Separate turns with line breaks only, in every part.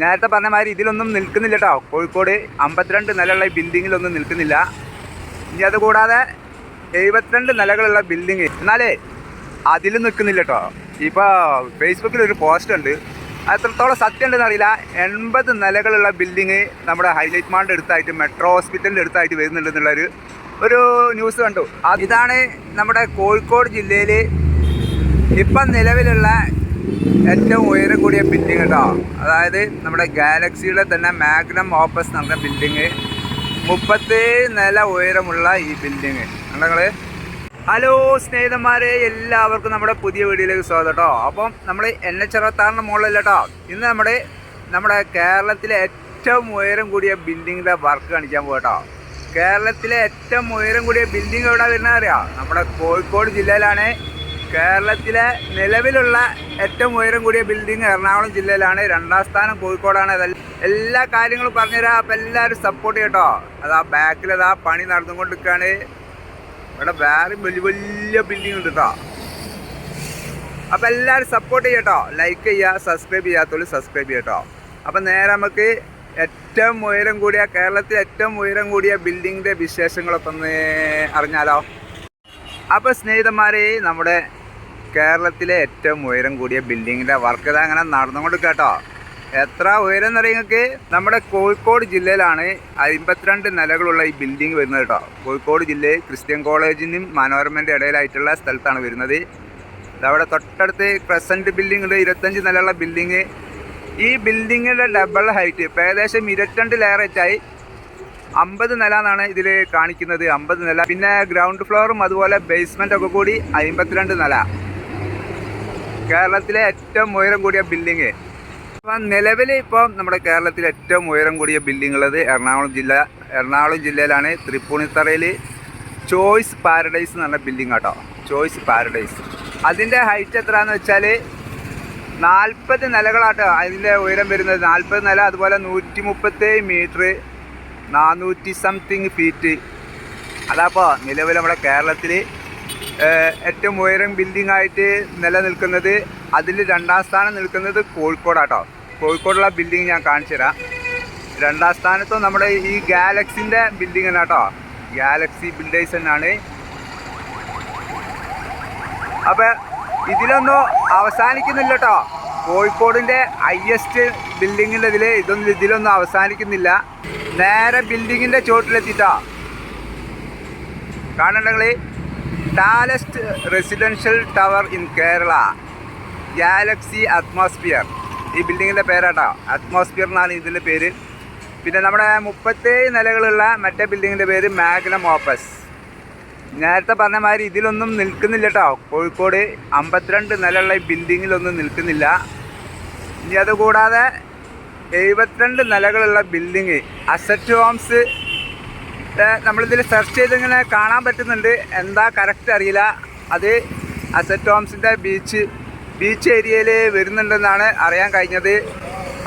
നേരത്തെ പറഞ്ഞ മാതിരി ഇതിലൊന്നും നിൽക്കുന്നില്ല കേട്ടോ കോഴിക്കോട് അമ്പത്തിരണ്ട് നിലയുള്ള ബിൽഡിങ്ങിലൊന്നും നിൽക്കുന്നില്ല. ഇനി അതുകൂടാതെ എഴുപത്തിരണ്ട് നിലകളുള്ള ബിൽഡിങ്. എന്നാലേ അതിൽ നിൽക്കുന്നില്ല കേട്ടോ ഇപ്പോൾ ഫേസ്ബുക്കിൽ ഒരു പോസ്റ്റ് ഉണ്ട്. അത്രത്തോളം സത്യം ഉണ്ടെന്ന് അറിയില്ല. എൺപത് നിലകളുള്ള ബിൽഡിങ് നമ്മുടെ ഹൈലൈറ്റ് മാളിന്റെ അടുത്തായിട്ട് മെട്രോ ഹോസ്പിറ്റലിന്റെ അടുത്തായിട്ട് വരുന്നുണ്ടെന്നുള്ളൊരു ഒരു ന്യൂസ് കണ്ടു. ഇതാണ് നമ്മുടെ കോഴിക്കോട് ജില്ലയിൽ ഇപ്പം നിലവിലുള്ള ഏറ്റവും ഉയരം കൂടിയ ബിൽഡിംഗ് കേട്ടോ അതായത് നമ്മുടെ ഗാലക്സിയുടെ തന്നെ മാഗ്നം ഓപ്പസ് എന്ന് പറഞ്ഞ ബിൽഡിങ് മുപ്പത്തേഴ് നില ഉയരമുള്ള ഈ ബിൽഡിങ് നിങ്ങൾ ഹലോ സ്നേഹിതന്മാരെ എല്ലാവർക്കും നമ്മുടെ പുതിയ വീഡിയോയിലേക്ക് സ്വാഗതം കേട്ടോ അപ്പം നമ്മൾ എൻ എച്ച് അറുപത്താറിന്റെ മുകളിലല്ല കേട്ടോ ഇന്ന് നമ്മുടെ നമ്മുടെ കേരളത്തിലെ ഏറ്റവും ഉയരം കൂടിയ ബിൽഡിങ്ങിന്റെ വർക്ക് കാണിക്കാൻ പോകട്ടോ കേരളത്തിലെ ഏറ്റവും ഉയരം കൂടിയ ബിൽഡിംഗ് എവിടെ വരുന്നത് അറിയാം? നമ്മുടെ കോഴിക്കോട് ജില്ലയിലാണ് കേരളത്തിലെ നിലവിലുള്ള ഏറ്റവും ഉയരം കൂടിയ ബിൽഡിംഗ് എറണാകുളം ജില്ലയിലാണ്. രണ്ടാം സ്ഥാനം കോഴിക്കോടാണ്. എല്ലാ കാര്യങ്ങളും പറഞ്ഞുതരാം. അപ്പം എല്ലാവരും സപ്പോർട്ട് ചെയ്യട്ടോ. അതാ ബാക്കിൽ അതാ പണി നടന്നുകൊണ്ടിരിക്കുകയാണ് ഇവിടെ വേറെ വലിയ വലിയ ബിൽഡിംഗ് ഉണ്ട് കേട്ടോ അപ്പം എല്ലാവരും സപ്പോർട്ട് ചെയ്യട്ടോ. ലൈക്ക് ചെയ്യുക സബ്സ്ക്രൈബ് ചെയ്യാത്തവർ സബ്സ്ക്രൈബ് ചെയ്യട്ടോ. അപ്പം നേരെ നമുക്ക് ഏറ്റവും ഉയരം കൂടിയ കേരളത്തിലെ ഏറ്റവും ഉയരം കൂടിയ ബിൽഡിങ്ങിന്റെ വിശേഷങ്ങളൊക്കെ ഒന്ന് അറിഞ്ഞാലോ. അപ്പോൾ സ്നേഹിതന്മാരെ നമ്മുടെ കേരളത്തിലെ ഏറ്റവും ഉയരം കൂടിയ ബിൽഡിങ്ങിന്റെ വർക്ക് ഇത് അങ്ങനെ നടന്നുകൊണ്ട് കേട്ടോ. എത്ര ഉയരം എന്ന് നിങ്ങൾക്ക്? നമ്മുടെ കോഴിക്കോട് ജില്ലയിലാണ് അമ്പത്തിരണ്ട് നിലകളുള്ള ഈ ബിൽഡിംഗ് വരുന്നത് കേട്ടോ. കോഴിക്കോട് ജില്ലയിൽ ക്രിസ്ത്യൻ കോളേജിനും മനോരമന്റെ ഇടയിലായിട്ടുള്ള സ്ഥലത്താണ് വരുന്നത്. അവിടെ തൊട്ടടുത്ത് ക്രസന്റ് ബിൽഡിംഗ് ഉണ്ട് ഇരുപത്തഞ്ച് നിലയുള്ള ബിൽഡിങ്. ഈ ബിൽഡിങ്ങിന്റെ ഡബിൾ ഹൈറ്റ് ഇപ്പം ഏകദേശം ഇരുപത്തിരണ്ട് ലെയർ അമ്പത് നില എന്നാണ് ഇതിൽ കാണിക്കുന്നത് അമ്പത് നില. പിന്നെ ഗ്രൗണ്ട് ഫ്ലോറും അതുപോലെ ബേസ്മെന്റ് ഒക്കെ കൂടി അമ്പത്തിരണ്ട് നില. കേരളത്തിലെ ഏറ്റവും ഉയരം കൂടിയ ബിൽഡിങ് അപ്പം നിലവിൽ ഇപ്പോൾ നമ്മുടെ കേരളത്തിലെ ഏറ്റവും ഉയരം കൂടിയ ബിൽഡിംഗ് ഉള്ളത് എറണാകുളം ജില്ല എറണാകുളം ജില്ലയിലാണ്. തൃപ്പൂണിത്തറയിൽ ചോയ്സ് പാരഡൈസ് എന്ന് പറഞ്ഞ ബിൽഡിംഗ് കേട്ടോ ചോയ്സ് പാരഡൈസ്. അതിന്റെ ഹൈറ്റ് എത്രയാണെന്ന് വെച്ചാൽ നാൽപ്പത് നിലകളാട്ടോ. അതിന്റെ ഉയരം വരുന്നത് നാൽപ്പത് നില അതുപോലെ നൂറ്റി മുപ്പത്തേഴ് മീറ്റർ നാനൂറ്റി സംതിങ് ഫീറ്റ് അതാപ്പോൾ നിലവിൽ നമ്മുടെ കേരളത്തിൽ ഏറ്റവും ഉയരം ബിൽഡിംഗ് ആയിട്ട് നിലനിൽക്കുന്നത് അതിൽ രണ്ടാം സ്ഥാനം നിൽക്കുന്നത് കോഴിക്കോടാട്ടോ. കോഴിക്കോടുള്ള ബിൽഡിംഗ് ഞാൻ കാണിച്ചു തരാം. രണ്ടാം സ്ഥാനത്ത് നമ്മുടെ ഈ ഗാലക്സിന്റെ ബിൽഡിംഗ് തന്നെ കേട്ടോ ഗാലക്സി ബിൽഡേഴ്സ് തന്നെയാണ്. അപ്പോൾ ഇതിലൊന്നും അവസാനിക്കുന്നില്ല കേട്ടോ കോഴിക്കോടിന്റെ ഹയസ്റ്റ് ബിൽഡിങ്ങിന്റെ ഇതിൽ ഇതൊന്നും ഇതിലൊന്നും അവസാനിക്കുന്നില്ല. നേരെ ബിൽഡിങ്ങിന്റെ ചോട്ടിലെത്തിയിട്ടോ കാണുന്നുണ്ടെങ്കിൽ tallest residential tower in Kerala Galaxy Atmosphere ഈ ബിൽഡിങ്ങിന്റെ പേരാട്ടോ. അറ്റ്മോസ്ഫിയർ എന്നാണ് ഇതിന്റെ പേര്. പിന്നെ നമ്മുടെ മുപ്പത്തേഴ് നിലകളുള്ള മറ്റേ ബിൽഡിങ്ങിന്റെ പേര് മാഗ്നം ഓപ്പസ് നേരത്തെ പറഞ്ഞ മാതിരി ഇതിലൊന്നും നിൽക്കുന്നില്ല കേട്ടോ കോഴിക്കോട് അമ്പത്തിരണ്ട് നിലയുള്ള ഈ ബിൽഡിങ്ങിലൊന്നും നിൽക്കുന്നില്ല. ഇനി അതുകൂടാതെ എഴുപത്തിരണ്ട് നിലകളുള്ള ബിൽഡിങ് അസറ്റ് ഹോംസ് നമ്മളിതിൽ സെർച്ച് ചെയ്ത് ഇങ്ങനെ കാണാൻ പറ്റുന്നുണ്ട്. എന്താ കറക്റ്റ് അറിയില്ല. അത് അസറ്റ് ഹോംസിന്റെ ബീച്ച് ബീച്ച് ഏരിയയിൽ വരുന്നുണ്ടെന്നാണ് അറിയാൻ കഴിഞ്ഞത്.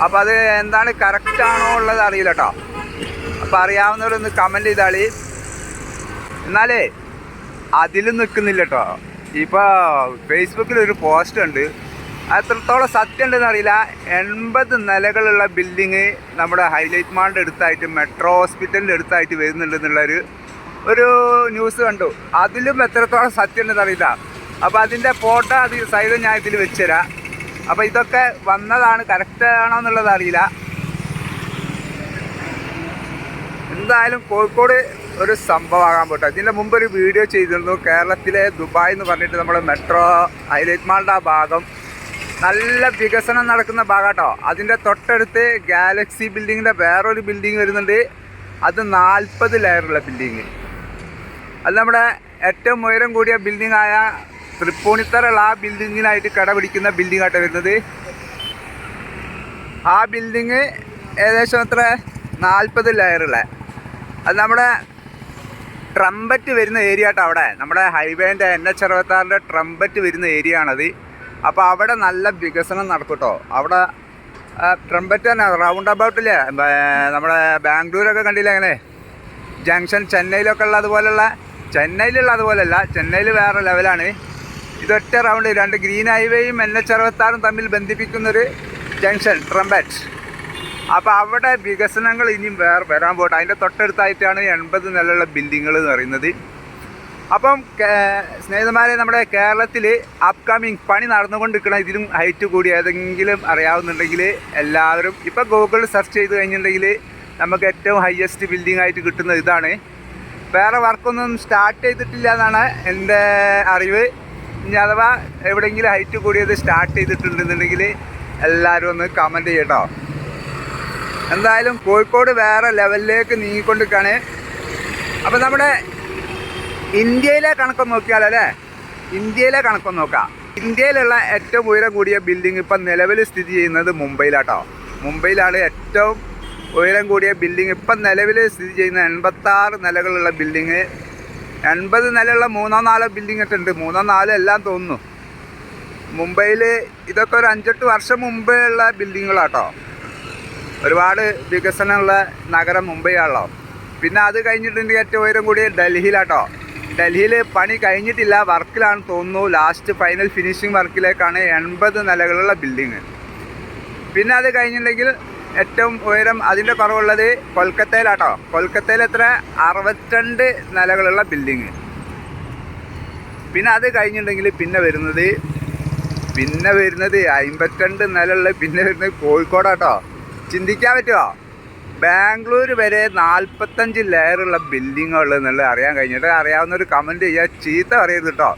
അപ്പോൾ അത് എന്താണ് കറക്റ്റ് ആണോ ഉള്ളത് അറിയില്ല കേട്ടോ അപ്പോൾ അറിയാവുന്നവരൊന്ന് കമന്റ് ചെയ്താളി. എന്നാലേ അതിലും നിൽക്കുന്നില്ല കേട്ടോ ഇപ്പോൾ ഫേസ്ബുക്കിൽ ഒരു പോസ്റ്റ് ഉണ്ട്. അത് എത്രത്തോളം സത്യം ഉണ്ടെന്ന് അറിയില്ല. എൺപത് നിലകളുള്ള ബിൽഡിങ് നമ്മുടെ ഹൈലൈറ്റ് മാളിന്റെ അടുത്തായിട്ട് മെട്രോ ഹോസ്പിറ്റലിന്റെ അടുത്തായിട്ട് വരുന്നുണ്ടെന്നുള്ളൊരു ഒരു ന്യൂസ് കണ്ടു. അതിലും എത്രത്തോളം സത്യം ഉണ്ടെന്ന് അറിയില്ല. അപ്പോൾ അതിന്റെ ഫോട്ടോ അത് സൈഡ് ഞാൻ ഇതിൽ വെച്ചുതരാം. അപ്പോൾ ഇതൊക്കെ വന്നതാണ് കറക്റ്റ് ആണോ എന്നുള്ളത് അറിയില്ല. എന്തായാലും കോഴിക്കോട് ഒരു സംഭവമാകാൻ പോട്ടെ. ഇതിന്റെ മുമ്പ് ഒരു വീഡിയോ ചെയ്തിരുന്നു. കേരളത്തിലെ ദുബായ് എന്ന് പറഞ്ഞിട്ട് നമ്മൾ മെട്രോ ഹൈലൈറ്റ് മാളിന്റെ ആ ഭാഗം. നല്ല വികസനം നടക്കുന്ന ഭാഗമാട്ടോ അതിന്റെ തൊട്ടടുത്ത് ഗാലക്സി ബിൽഡിങ്ങിന്റെ വേറൊരു ബിൽഡിങ് വരുന്നുണ്ട്. അത് നാൽപ്പത് ലെയറുള്ള ബിൽഡിങ്. അത് നമ്മുടെ ഏറ്റവും ഉയരം കൂടിയ ബിൽഡിംഗ് ആയ തൃപ്പൂണിത്തറുള്ള ആ ബിൽഡിങ്ങിനായിട്ട് കടപിടിക്കുന്ന ബിൽഡിംഗ് ആയിട്ട് വരുന്നത്. ആ ബിൽഡിങ് ഏകദേശം അത്ര നാൽപ്പത് ലെയറുള്ള. അത് നമ്മുടെ ട്രംപറ്റ് വരുന്ന ഏരിയ ആട്ടോ അവിടെ. നമ്മുടെ ഹൈവേന്റെ എൻ എച്ച് അറുപത്താറിന്റെ ട്രംപറ്റ് വരുന്ന ഏരിയ ആണത്. അപ്പോൾ അവിടെ നല്ല വികസനം നടക്കും കേട്ടോ അവിടെ ട്രംബറ്റ് തന്നെ റൗണ്ട് അബൌട്ടില്ലേ നമ്മുടെ ബാംഗ്ലൂരൊക്കെ കണ്ടില്ലേ അങ്ങനെ? ജംഗ്ഷൻ ചെന്നൈയിലൊക്കെ ഉള്ള അതുപോലെയുള്ള ചെന്നൈയിലുള്ള അതുപോലെയല്ല ചെന്നൈയിൽ വേറെ ലെവലാണ് ഇതൊറ്റ റൗണ്ട് രണ്ട് ഗ്രീൻ ഹൈവേയും എൻ എച്ച് അറുപത്താറും തമ്മിൽ ബന്ധിപ്പിക്കുന്നൊരു ജംഗ്ഷൻ ട്രംബറ്റ് അപ്പോൾ അവിടെ വികസനങ്ങൾ ഇനിയും വേറെ വരാൻ പോട്ടെ അതിന്റെ തൊട്ടടുത്തായിട്ടാണ് എൺപത് നിലയുള്ള ബിൽഡിങ്ങുകൾ എന്ന് പറയുന്നത്. അപ്പം സ്നേഹിതന്മാരെ നമ്മുടെ കേരളത്തിൽ അപ്കമിങ് പണി നടന്നുകൊണ്ടിരിക്കണം ഇതിലും ഹൈറ്റ് കൂടി ഏതെങ്കിലും അറിയാവുന്നുണ്ടെങ്കിൽ എല്ലാവരും ഇപ്പം ഗൂഗിളിൽ സെർച്ച് ചെയ്ത് കഴിഞ്ഞിട്ടുണ്ടെങ്കിൽ നമുക്ക് ഏറ്റവും ഹയസ്റ്റ് ബിൽഡിംഗ് ആയിട്ട് കിട്ടുന്ന ഇതാണ്. വേറെ വർക്കൊന്നും സ്റ്റാർട്ട് ചെയ്തിട്ടില്ല എന്നാണ് എന്റെ അറിവ്. ഇനി അഥവാ എവിടെയെങ്കിലും ഹൈറ്റ് കൂടിയത് സ്റ്റാർട്ട് ചെയ്തിട്ടുണ്ടെന്നുണ്ടെങ്കിൽ എല്ലാവരും ഒന്ന് കമന്റ് ചെയ്യട്ടോ. എന്തായാലും കോഴിക്കോട് വേറെ ലെവലിലേക്ക് നീങ്ങിക്കൊണ്ടിരിക്കുകയാണ്. അപ്പോൾ നമ്മുടെ ഇന്ത്യയിലെ കണക്കൊന്ന് നോക്കിയാലല്ലേ ഇന്ത്യയിലെ കണക്കൊന്ന് നോക്കാം. ഇന്ത്യയിലുള്ള ഏറ്റവും ഉയരം കൂടിയ ബിൽഡിംഗ് ഇപ്പം നിലവിൽ സ്ഥിതി ചെയ്യുന്നത് മുംബൈയിലാട്ടോ. മുംബൈയിലാണ് ഏറ്റവും ഉയരം കൂടിയ ബിൽഡിംഗ് ഇപ്പം നിലവിൽ സ്ഥിതി ചെയ്യുന്ന എൺപത്താറ് നിലകളുള്ള ബിൽഡിങ് എൺപത് നിലയുള്ള മൂന്നോ നാലോ ബിൽഡിംഗ് ഒക്കെ ഉണ്ട്. മൂന്നോ നാലോ എല്ലാം തോന്നുന്നു. മുംബൈയിൽ ഇതൊക്കെ ഒരു അഞ്ചെട്ട് വർഷം മുമ്പേ ഉള്ള ബിൽഡിങ്ങുകളാട്ടോ ഒരുപാട് വികസനമുള്ള നഗരം മുംബൈ ആണല്ലോ പിന്നെ അത് കഴിഞ്ഞിട്ടുണ്ടെങ്കിൽ ഏറ്റവും ഉയരം കൂടിയ ഡൽഹിയിലാട്ടോ. ഡൽഹിയിൽ പണി കഴിഞ്ഞിട്ടില്ല. വർക്കിലാണ് തോന്നുന്നു. ലാസ്റ്റ് ഫൈനൽ ഫിനിഷിംഗ് വർക്കിലേക്കാണ് എൺപത് നിലകളുള്ള ബിൽഡിങ്. പിന്നെ അത് കഴിഞ്ഞിട്ടുണ്ടെങ്കിൽ ഏറ്റവും ഉയരം അതിന്റെ കുറവുള്ളത് കൊൽക്കത്തയിലാട്ടോ. കൊൽക്കത്തയിൽ എത്ര? അറുപത്തിരണ്ട് നിലകളുള്ള ബിൽഡിങ്. പിന്നെ അത് കഴിഞ്ഞിട്ടുണ്ടെങ്കിൽ പിന്നെ വരുന്നത് പിന്നെ വരുന്നത് അമ്പത്തിരണ്ട് നിലയുള്ള പിന്നെ വരുന്നത് കോഴിക്കോടാട്ടോ. ചിന്തിക്കാൻ പറ്റുമോ ബാംഗ്ലൂർ വരെ നാൽപ്പത്തഞ്ച് ലെയറുള്ള ബിൽഡിങ്ങുകൾ എന്നുള്ളത് അറിയാൻ കഴിഞ്ഞിട്ട് അറിയാവുന്ന ഒരു കമന്റ് ചെയ്യുക ചീത്ത പറയരുത് കേട്ടോ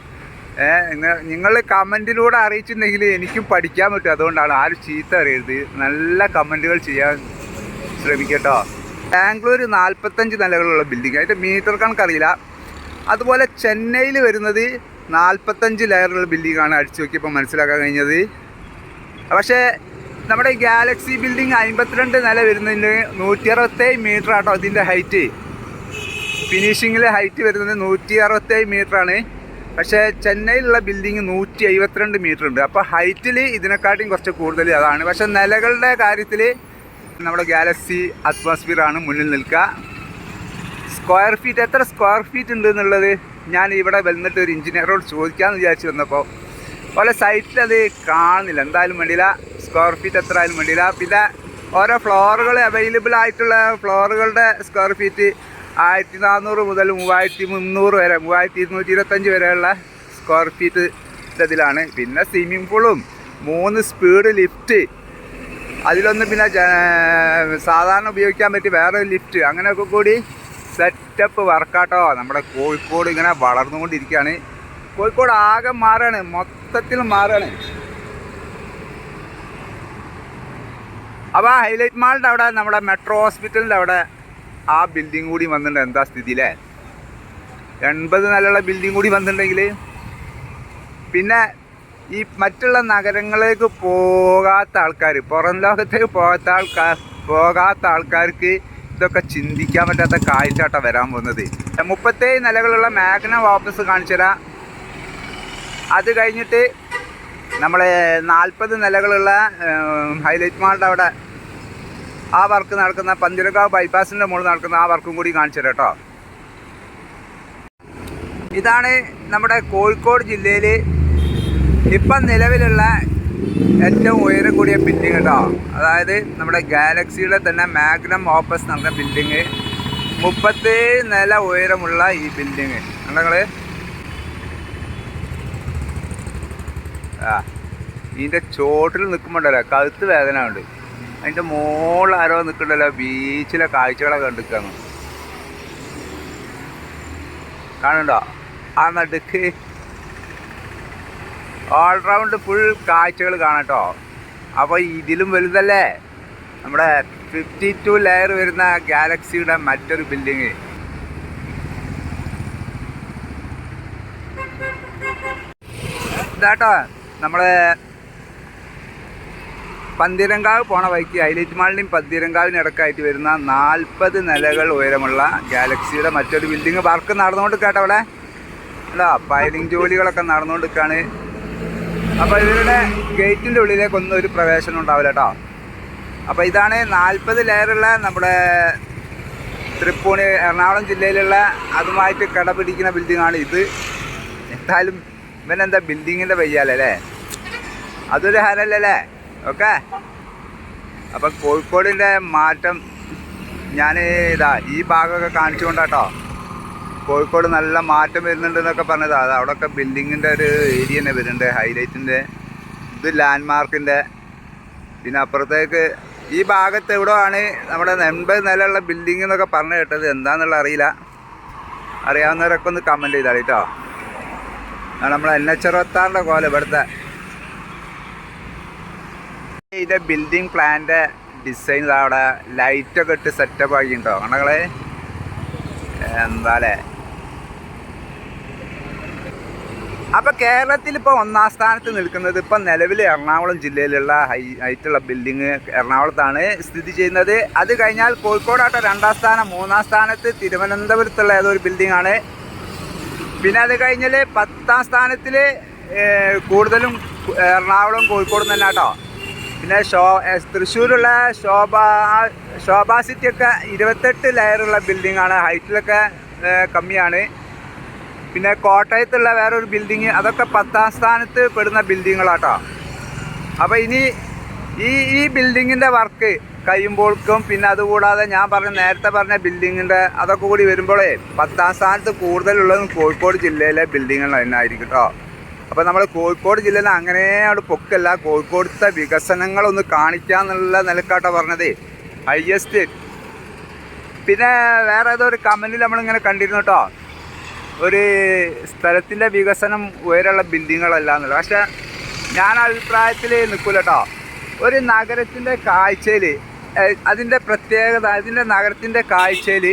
നിങ്ങൾ കമന്റിലൂടെ അറിയിച്ചിട്ടുണ്ടെങ്കിൽ എനിക്കും പഠിക്കാൻ പറ്റും. അതുകൊണ്ടാണ് ആരും ചീത്ത അറിയരുത് നല്ല കമന്റുകൾ ചെയ്യാൻ ശ്രമിക്കട്ടോ ബാംഗ്ലൂർ നാൽപ്പത്തഞ്ച് നിലകളുള്ള ബിൽഡിംഗ് അതിന്റെ മീറ്റർ കണക്കറിയില്ല അതുപോലെ ചെന്നൈയിൽ വരുന്നത് നാൽപ്പത്തഞ്ച് ലെയറുള്ള ബിൽഡിംഗാണ് അടിച്ചു നോക്കിയപ്പോൾ മനസ്സിലാക്കാൻ കഴിഞ്ഞത്. പക്ഷേ നമ്മുടെ ഗാലക്സി ബിൽഡിംഗ് അമ്പത്തിരണ്ട് നില വരുന്നതിന് നൂറ്റി അറുപത്തേഴ് മീറ്റർ ആട്ടോ ഇതിന്റെ ഹൈറ്റ് ഫിനിഷിങ്ങിലെ ഹൈറ്റ് വരുന്നത് നൂറ്റി അറുപത്തേഴ് മീറ്ററാണ് പക്ഷേ ചെന്നൈയിലുള്ള ബിൽഡിംഗ് നൂറ്റി എഴുപത്തിരണ്ട് മീറ്റർ ഉണ്ട്. അപ്പോൾ ഹൈറ്റിൽ ഇതിനെക്കാട്ടിയും കുറച്ച് കൂടുതൽ അതാണ്. പക്ഷെ നിലകളുടെ കാര്യത്തിൽ നമ്മുടെ ഗാലക്സി അറ്റ്മോസ്ഫിയർ ആണ് മുന്നിൽ നിൽക്കുക. സ്ക്വയർ ഫീറ്റ് എത്ര സ്ക്വയർ ഫീറ്റ് ഉണ്ട് എന്നുള്ളത് ഞാൻ ഇവിടെ വന്നിട്ട് ഒരു എഞ്ചിനീയറോട് ചോദിക്കാമെന്ന് വിചാരിച്ചു വന്നപ്പോൾ പോലെ സൈറ്റിൽ അത് കാണുന്നില്ല. എന്തായാലും വേണ്ടിയില്ല. സ്ക്വയർ ഫീറ്റ് എത്ര ആയാലും വേണ്ടിയില്ല പിന്നെ ഓരോ ഫ്ലോറുകൾ അവൈലബിൾ ആയിട്ടുള്ള ഫ്ലോറുകളുടെ സ്ക്വയർ ഫീറ്റ് ആയിരത്തി നാനൂറ് മുതൽ മൂവായിരത്തി മുന്നൂറ് വരെ മൂവായിരത്തി ഇരുന്നൂറ്റി ഇരുപത്തഞ്ച് വരെയുള്ള സ്ക്വയർ ഫീറ്റ് ഇതിലാണ്. പിന്നെ സ്വിമ്മിംഗ് പൂളും മൂന്ന് സ്പീഡ് ലിഫ്റ്റ് അതിലൊന്ന് പിന്നെ സാധാരണ ഉപയോഗിക്കാൻ പറ്റിയ വേറെ ലിഫ്റ്റ് അങ്ങനെയൊക്കെ കൂടി സെറ്റപ്പ് വർക്കാട്ടോ നമ്മുടെ കോഴിക്കോട് ഇങ്ങനെ വളർന്നുകൊണ്ടിരിക്കുകയാണ്. കോഴിക്കോട് ആകെ മാറുകയാണ് മൊത്തത്തിൽ മാറാണ്. അപ്പോൾ ആ ഹൈലൈറ്റ് മാളിന്റെ അവിടെ നമ്മുടെ മെട്രോ ഹോസ്പിറ്റലിന്റെ അവിടെ ആ ബിൽഡിംഗ് കൂടി വന്നിട്ടുണ്ട്. എന്താ സ്ഥിതി അല്ലേ എൺപത് നിലയുള്ള ബിൽഡിംഗ് കൂടി വന്നിട്ടുണ്ടെങ്കിൽ പിന്നെ ഈ മറ്റുള്ള നഗരങ്ങളിലേക്ക് പോകാത്ത ആൾക്കാർ പുറം ലോകത്തേക്ക് പോകാത്ത ആൾക്കാർ പോകാത്ത ആൾക്കാർക്ക് ഇതൊക്കെ ചിന്തിക്കാൻ പറ്റാത്ത കാഴ്ചാട്ട വരാൻ പോകുന്നത്. മുപ്പത്തേഴ് നിലകളുള്ള മാഗ്നം ഓഫീസ് കാണിച്ചുതരാം അത് കഴിഞ്ഞിട്ട് നമ്മളെ നാൽപ്പത് നിലകളുള്ള ഹൈലൈറ്റ് മാളിന്റെ അവിടെ ആ വർക്ക് നടക്കുന്ന പന്തിരക്കാവ് ബൈപ്പാസിന്റെ മുകളിൽ നടക്കുന്ന ആ വർക്കും കൂടി കാണിച്ചു തരാം ഇതാണ് നമ്മുടെ കോഴിക്കോട് ജില്ലയിൽ ഇപ്പം നിലവിലുള്ള ഏറ്റവും ഉയരം കൂടിയ ബിൽഡിംഗ് കേട്ടോ. അതായത് നമ്മുടെ ഗാലക്സിയുടെ തന്നെ മാഗ്നം ഓപ്പസ് നടന്ന ബിൽഡിങ് മുപ്പത്തേഴ് നില ഉയരമുള്ള ഈ ബിൽഡിങ് നിങ്ങൾ ആ. ഇതിന്റെ ചോട്ടിൽ നിൽക്കുമ്പോണ്ടല്ലോ കഴുത്ത് വേദന ഉണ്ട്. അതിന്റെ മുകളിൽ ആരോ നിൽക്കണ്ടല്ലോ ബീച്ചിലെ കാഴ്ചകളെ കണ്ടിരിക്കുന്നു കാണണ്ടോ ആ നടുക്ക് ഓൾറൗണ്ട് ഫുൾ കാഴ്ചകൾ കാണട്ടോ അപ്പോൾ ഇതിലും വലുതല്ലേ? നമ്മുടെ ഫിഫ്റ്റി ടു ലെയർ വരുന്ന ഗാലക്സിയുടെ മറ്റൊരു ബിൽഡിങ് ഇതാട്ടോ നമ്മളെ പന്തിരങ്കാവ് പോണ വഴിക്ക് ഹൈലൈറ്റ് മാളിനും പന്തിരങ്കാവിനും ഇടക്കായിട്ട് വരുന്ന നാൽപ്പത് നിലകൾ ഉയരമുള്ള ഗാലക്സിയുടെ മറ്റൊരു ബിൽഡിംഗ് വർക്ക് നടന്നുകൊണ്ട് കേട്ടോ അവിടെ. അല്ല പൈലിംഗ് ജോലികളൊക്കെ നടന്നുകൊണ്ടിരിക്കുകയാണ്. അപ്പോൾ ഇവരുടെ ഗേറ്റിന്റെ ഉള്ളിലേക്കൊന്നും ഒരു പ്രവേശനം ഉണ്ടാവില്ല കേട്ടോ. അപ്പോൾ ഇതാണ് നാൽപ്പത് ലെയറുള്ള നമ്മുടെ തൃപ്പൂണി എറണാകുളം ജില്ലയിലുള്ള അതുമായിട്ട് കടപിടിക്കുന്ന ബിൽഡിങ്ങാണ് ഇത്. എന്തായാലും ഇവനെന്താ ബിൽഡിങ്ങിന്റെ വയ്യാലല്ലേ? അതൊരു ഹരല്ലല്ലേ ഓക്കെ? അപ്പം കോഴിക്കോടിന്റെ മാറ്റം ഞാൻ ഇതാ ഈ ഭാഗമൊക്കെ കാണിച്ചുകൊണ്ടാട്ടോ. കോഴിക്കോട് നല്ല മാറ്റം വരുന്നുണ്ട് എന്നൊക്കെ പറഞ്ഞതാ. അത് അവിടെയൊക്കെ ബിൽഡിങ്ങിന്റെ ഒരു ഏരിയ തന്നെ വരുന്നുണ്ട് ഹൈലൈറ്റിന്റെ ഇത് ലാൻഡ് മാർക്കിന്റെ പിന്നെ അപ്പുറത്തേക്ക് ഈ ഭാഗത്ത് എവിടെ ആണ് നമ്മുടെ എൺപത് നിലയുള്ള ബിൽഡിംഗ് എന്നൊക്കെ പറഞ്ഞു കേട്ടത്? എന്താണെന്നുള്ള അറിയില്ല. അറിയാവുന്നവരൊക്കെ ഒന്ന് കമന്റ് ചെയ്താൽ കേട്ടോ നമ്മളെ എൻ എച്ച് അറുപത്താറിന്റെ കോലം ഇവിടുത്തെ. ഇതിന്റെ ബിൽഡിംഗ് പ്ലാന്റെ ഡിസൈൻ അവിടെ ലൈറ്റൊക്കെ ഇട്ട് സെറ്റപ്പ് ആക്കിയിട്ടുണ്ടോ? അങ്ങനെ എന്താലേ അപ്പൊ കേരളത്തിൽ ഇപ്പോൾ ഒന്നാം സ്ഥാനത്ത് നിൽക്കുന്നത് ഇപ്പം നിലവിൽ എറണാകുളം ജില്ലയിലുള്ള ഹൈ ഹൈറ്റുള്ള ബിൽഡിങ് എറണാകുളത്താണ് സ്ഥിതി ചെയ്യുന്നത്. അത് കഴിഞ്ഞാൽ കോഴിക്കോടാട്ട രണ്ടാം സ്ഥാനം. മൂന്നാം സ്ഥാനത്ത് തിരുവനന്തപുരത്തുള്ള ഏതൊരു ആണ്. പിന്നെ അത് കഴിഞ്ഞാൽ പത്താം സ്ഥാനത്തിൽ കൂടുതലും എറണാകുളം കോഴിക്കോടും തന്നെ കേട്ടോ പിന്നെ ഷോ തൃശ്ശൂരുള്ള ശോഭ ശോഭാ സിറ്റി ഒക്കെ ഇരുപത്തെട്ട് ലെയറുള്ള ബിൽഡിംഗ് ആണ് ഹൈറ്റിലൊക്കെ കമ്മിയാണ്. പിന്നെ കോട്ടയത്തുള്ള വേറൊരു ബിൽഡിങ് അതൊക്കെ പത്താം സ്ഥാനത്ത് പെടുന്ന ബിൽഡിങ്ങുകളാട്ടോ. അപ്പോൾ ഇനി ഈ ഈ ബിൽഡിങ്ങിന്റെ വർക്ക് കഴിയുമ്പോഴേക്കും പിന്നെ അതുകൂടാതെ ഞാൻ പറഞ്ഞ നേരത്തെ പറഞ്ഞ ബിൽഡിങ്ങിന്റെ അതൊക്കെ കൂടി വരുമ്പോഴേ പത്താം സ്ഥാനത്ത് കൂടുതലുള്ളതും കോഴിക്കോട് ജില്ലയിലെ ബിൽഡിങ്ങുകൾ തന്നെ ആയിരിക്കും കേട്ടോ അപ്പോൾ നമ്മൾ കോഴിക്കോട് ജില്ലയിൽ അങ്ങനെ അവിടെ പൊക്കല്ല. കോഴിക്കോടത്തെ വികസനങ്ങളൊന്ന് കാണിക്കാന്നുള്ള നിലക്കാട്ടോ പറഞ്ഞത്. ഹയസ്റ്റ് പിന്നെ വേറെ ഏതോ ഒരു കമന്റിൽ നമ്മളിങ്ങനെ കണ്ടിരുന്നു കേട്ടോ ഒരു സ്ഥലത്തിന്റെ വികസനം ഉയരമുള്ള ബിൽഡിങ്ങുകളല്ല എന്നുള്ളത്. പക്ഷേ ഞാൻ അഭിപ്രായത്തിൽ നിൽക്കില്ല കേട്ടോ ഒരു നഗരത്തിന്റെ കാഴ്ചയിൽ അതിന്റെ പ്രത്യേകത അതിന്റെ നഗരത്തിന്റെ കാഴ്ചയിൽ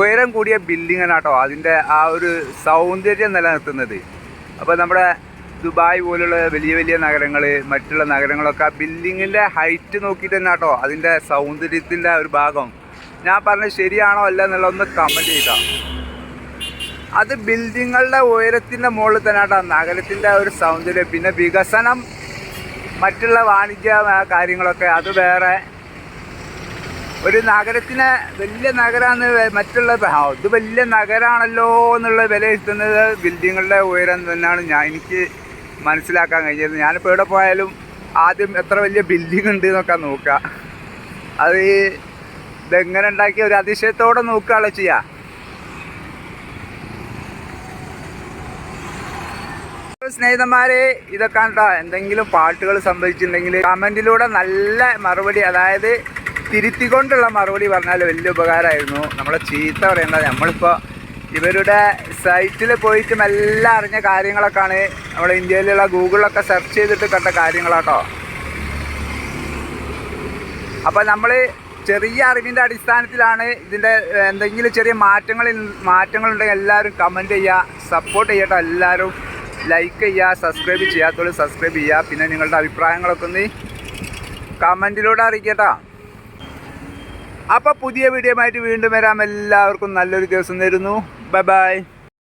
ഉയരം കൂടിയ ബിൽഡിങ്ങാണ് കേട്ടോ അതിന്റെ ആ ഒരു സൗന്ദര്യം നിലനിർത്തുന്നത്. അപ്പോൾ നമ്മുടെ ദുബായ് പോലുള്ള വലിയ വലിയ നഗരങ്ങൾ മറ്റുള്ള നഗരങ്ങളൊക്കെ ആ ബിൽഡിങ്ങിന്റെ ഹൈറ്റ് നോക്കിയിട്ട് തന്നെ കേട്ടോ അതിന്റെ സൗന്ദര്യത്തിന്റെ ഒരു ഭാഗം. ഞാൻ പറഞ്ഞത് ശരിയാണോ അല്ല എന്നുള്ള ഒന്ന് കമന്റ് ചെയ്താൽ അത് ബിൽഡിങ്ങുകളുടെ ഉയരത്തിന്റെ മുകളിൽ തന്നെ കേട്ടോ നഗരത്തിന്റെ ഒരു സൗന്ദര്യം പിന്നെ വികസനം മറ്റുള്ള വാണിജ്യ കാര്യങ്ങളൊക്കെ. അത് വേറെ ഒരു നഗരത്തിനെ വലിയ നഗരമാണ് മറ്റുള്ള ഇത് വലിയ നഗരമാണല്ലോ എന്നുള്ള വിലയിരുത്തുന്നത് ബിൽഡിങ്ങുകളുടെ ഉയരം തന്നെയാണ് ഞാൻ എനിക്ക് മനസ്സിലാക്കാൻ കഴിഞ്ഞത്. ഞാനിപ്പോൾ എവിടെ പോയാലും ആദ്യം എത്ര വലിയ ബിൽഡിംഗ് ഉണ്ട് എന്നൊക്കെ നോക്കുക അത് ഇതെങ്ങനെ ഉണ്ടാക്കിയ ഒരു അതിശയത്തോടെ നോക്കുകയാണല്ലോ ചെയ്യുക സ്നേഹിതന്മാരെ ഇതൊക്കെ എന്തെങ്കിലും പാട്ടുകൾ സംഭവിച്ചിട്ടുണ്ടെങ്കിൽ കമന്റിലൂടെ നല്ല മറുപടി അതായത് തിരുത്തിക്കൊണ്ടുള്ള മറുപടി പറഞ്ഞാൽ വലിയ ഉപകാരമായിരുന്നു. നമ്മളെ ചീത്ത പറയേണ്ടത് നമ്മളിപ്പോൾ ഇവരുടെ സൈറ്റിൽ പോയിട്ട് എല്ലാം അറിഞ്ഞ കാര്യങ്ങളൊക്കെയാണ് നമ്മുടെ ഇന്ത്യയിലുള്ള ഗൂഗിളിലൊക്കെ സെർച്ച് ചെയ്തിട്ട് കണ്ട കാര്യങ്ങളാട്ടോ. അപ്പോൾ നമ്മൾ ചെറിയ അറിവിന്റെ അടിസ്ഥാനത്തിലാണ് ഇതിന്റെ എന്തെങ്കിലും ചെറിയ മാറ്റങ്ങൾ മാറ്റങ്ങളുണ്ടെങ്കിൽ എല്ലാവരും കമന്റ് ചെയ്യുക സപ്പോർട്ട് ചെയ്യട്ടോ എല്ലാവരും ലൈക്ക് ചെയ്യുക സബ്സ്ക്രൈബ് ചെയ്യാത്തവർ സബ്സ്ക്രൈബ് ചെയ്യുക. പിന്നെ നിങ്ങളുടെ അഭിപ്രായങ്ങളൊക്കെ ഒന്ന് കമന്റിലൂടെ അറിയിക്കട്ടോ അപ്പോൾ പുതിയ വീഡിയോ ആയിട്ട് വീണ്ടും വരാം. എല്ലാവർക്കും നല്ലൊരു ദിവസം തരുന്നു. Bye bye